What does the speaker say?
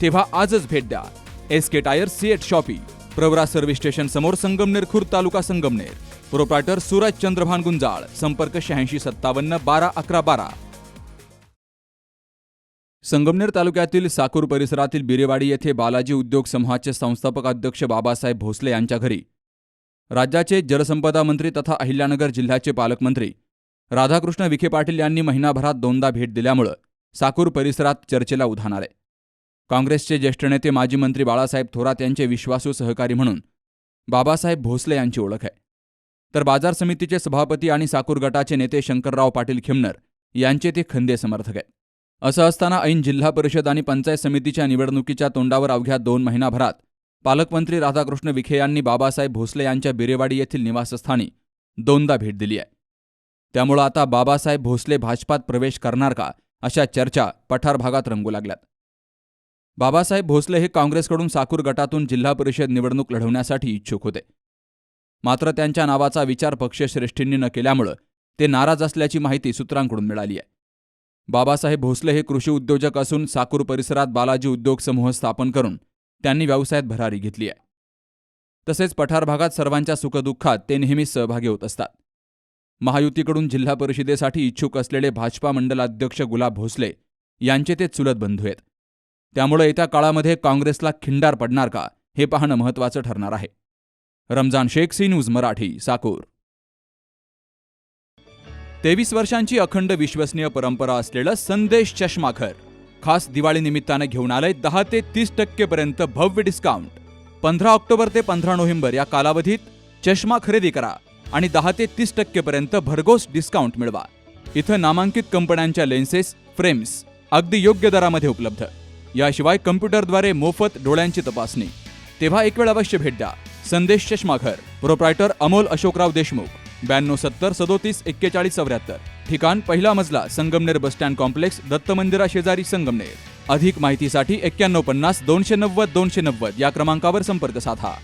तेव्हा आजच भेट द्या. S K tyre CEAT shoppe Pravara service station समोर संगमनेर खुर्द तालुका संगमनेर. प्रोप्रायटर सूरज चंद्रभान गुंजाळ संपर्क शहाऐंशी सत्तावन्न बारा अकरा बारा. संगमनेर तालुक्यातील साकूर परिसरातील बिरेवाडी येथे बालाजी उद्योग समूहाचे संस्थापक अध्यक्ष बाबासाहेब भोसले यांच्या घरी राज्याचे जलसंपदा मंत्री तथा अहिल्यानगर जिल्ह्याचे पालकमंत्री राधाकृष्ण विखे पाटील यांनी महिनाभरात दोनदा भेट दिल्यामुळं साकूर परिसरात चर्चेला उधाण आले काँग्रेसचे ज्येष्ठ नेते माजी मंत्री बाळासाहेब थोरात यांचे विश्वासू सहकारी म्हणून बाबासाहेब भोसले यांची ओळख आहे. तर बाजार समितीचे सभापती आणि साकूर गटाचे नेते शंकरराव पाटील खिमनर यांचे ते खंदे समर्थक आहेत. असं असताना ऐन जिल्हा परिषद आणि पंचायत समितीच्या निवडणुकीच्या तोंडावर अवघ्या दोन महिनाभरात पालकमंत्री राधाकृष्ण विखे यांनी बाबासाहेब भोसले यांच्या बिरेवाडी येथील निवासस्थानी दोनदा भेट दिली आहे. त्यामुळं आता बाबासाहेब भोसले भाजपात प्रवेश करणार का अशा चर्चा पठार भागात रंगू लागल्यात. बाबासाहेब भोसले हे काँग्रेसकडून साकूर गटातून जिल्हा परिषद निवडणूक लढवण्यासाठी इच्छुक होते. मात्र त्यांच्या नावाचा विचार पक्षश्रेष्ठींनी न केल्यामुळं ते नाराज असल्याची माहिती सूत्रांकडून मिळाली आहे. बाबासाहेब भोसले हे कृषी उद्योजक असून साकूर परिसरात बालाजी उद्योग समूह स्थापन करून त्यांनी व्यवसायात भरारी घेतली आहे. तसेच पठार भागात सर्वांच्या सुखदुःखात ते नेहमीच सहभागी होत असतात. महायुतीकडून जिल्हा परिषदेसाठी इच्छुक असलेले भाजपा मंडलाध्यक्ष गुलाब भोसले यांचे ते चुलत बंधू आहेत. त्यामुळे येत्या काळामध्ये काँग्रेसला खिंडार पडणार का हे पाहणं महत्त्वाचं ठरणार आहे. Ramzan Shaikh C News Marathi Sakur. तेवीस वर्षांची अखंड विश्वसनीय परंपरा असलेलं संदेश चष्माखर खास दिवाळी निमित्ताने घेऊन आलंय दहा ते तीस टक्केपर्यंत भव्य डिस्काउंट पंधरा ऑक्टोबर ते पंधरा नोव्हेंबर या कालावधीत चष्मा खरेदी करा आणि दहा ते तीस टक्केपर्यंत भरघोस डिस्काउंट मिळवा. इथं नामांकित कंपन्यांच्या लेन्सेस फ्रेम्स अगदी योग्य दरामध्ये उपलब्ध. याशिवाय कम्प्युटरद्वारे मोफत डोळ्यांची तपासणी. तेव्हा एक वेळ अवश्य भेट द्या. संदेश चष्माघर. प्रोप्रायटर अमोल अशोकराव देशमुख. ब्याण्णव सत्तर सदोतीस एक्केचाळीस चौऱ्याहत्तर. ठिकाण पहिला मजला Sangamner bus stand complex Datta मंदिरा शेजारी संगमनेर. अधिक माहितीसाठी एक्क्याण्णव पन्नास दोनशे नव्वद दोनशे नव्वद या क्रमांकावर संपर्क साधा.